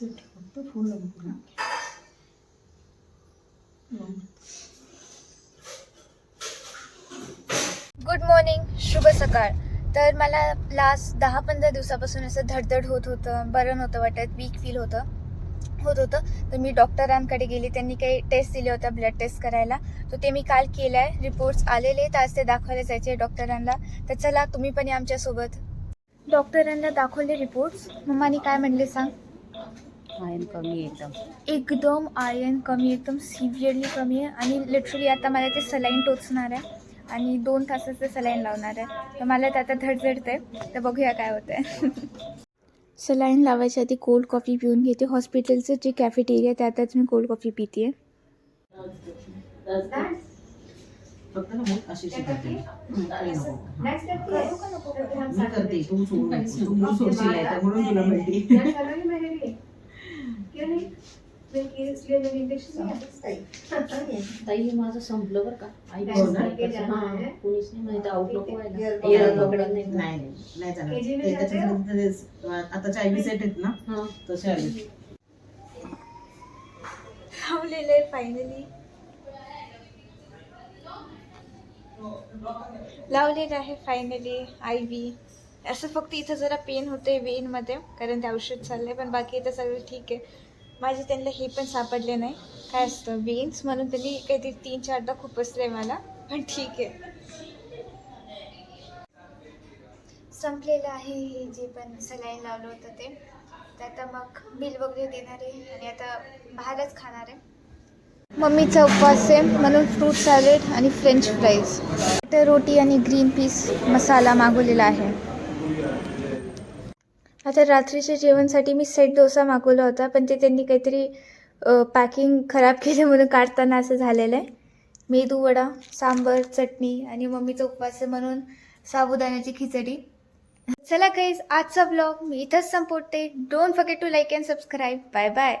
तू फुल नको ना good morning शुभ सकाळ. तर मला लास्ट दहा पंधरा दिवसापासून असं धडधड होत होतं बरं नव्हतं वाटत वीक फील होतं होत होतं. तर मी डॉक्टरांकडे गेली त्यांनी काही टेस्ट दिल्या होत्या ब्लड टेस्ट करायला. तर ते मी काल केलं आहे रिपोर्ट्स आलेले तर आज ते दाखवायला जायचे डॉक्टरांना तर चला तुम्ही पण आमच्यासोबत. डॉक्टरांना दाखवले रिपोर्ट्स मम्मानी काय म्हणले सांग? आयन कमी एकदम एकदम आयन कमी एकदम सिव्हिअरली कमी आहे. आणि लिटरली आता मला ते सलाईन टोचणार आहे. आणि दोन तासाचं सलाईन लावणार आहे. तर मला ते आता धडधडते तर बघूया काय होतं आहे सलाईन लावायच्या आधी कोल्ड कॉफी पिऊन घेते. हॉस्पिटलचं जे कॅफेटेरिया त्यातच मी कोल्ड कॉफी पिते फक्त ताई हे माझं संपलं बरं का? आई ना? कुणीच नाही माहिती व्हायला. आता सेट आहेत ना हा. तसे आले लावलेलं आहे फायनली लावलेलं आहे फायनली आय व्ही असं फक्त इथं जरा पेन होते वेनमध्ये कारण ते औषध चाललंय पण बाकी इथं सगळं ठीक आहे. माझे त्यांना हे पण सापडले नाही. काय असतं वेन्स म्हणून त्यांनी काहीतरी तीन चारदा खुपसले मला पण ठीक आहे. संपलेलं आहे हे जे पण सलाईन लावलं होतं ते. तर आता मग बिल वगैरे देणार आहे आणि आता बाहेरच खाणार आहे. मम्मीचा उपवास आहे म्हणून फ्रूट सॅलेड आणि फ्रेंच फ्राईज तर रोटी आणि ग्रीन पीस मसाला मागवलेला आहे. आता रात्रीच्या जेवणसाठी मी सेट डोसा मागवला होता पण ते त्यांनी काहीतरी पॅकिंग खराब केलं म्हणून काढताना असं झालेलं आहे. मेदू वडा सांबर चटणी आणि मम्मीचा उपवास म्हणून साबुदाण्याची खिचडी. चला काहीच आजचा ब्लॉग मी इथंच संपवते. Don't forget to like and subscribe bye bye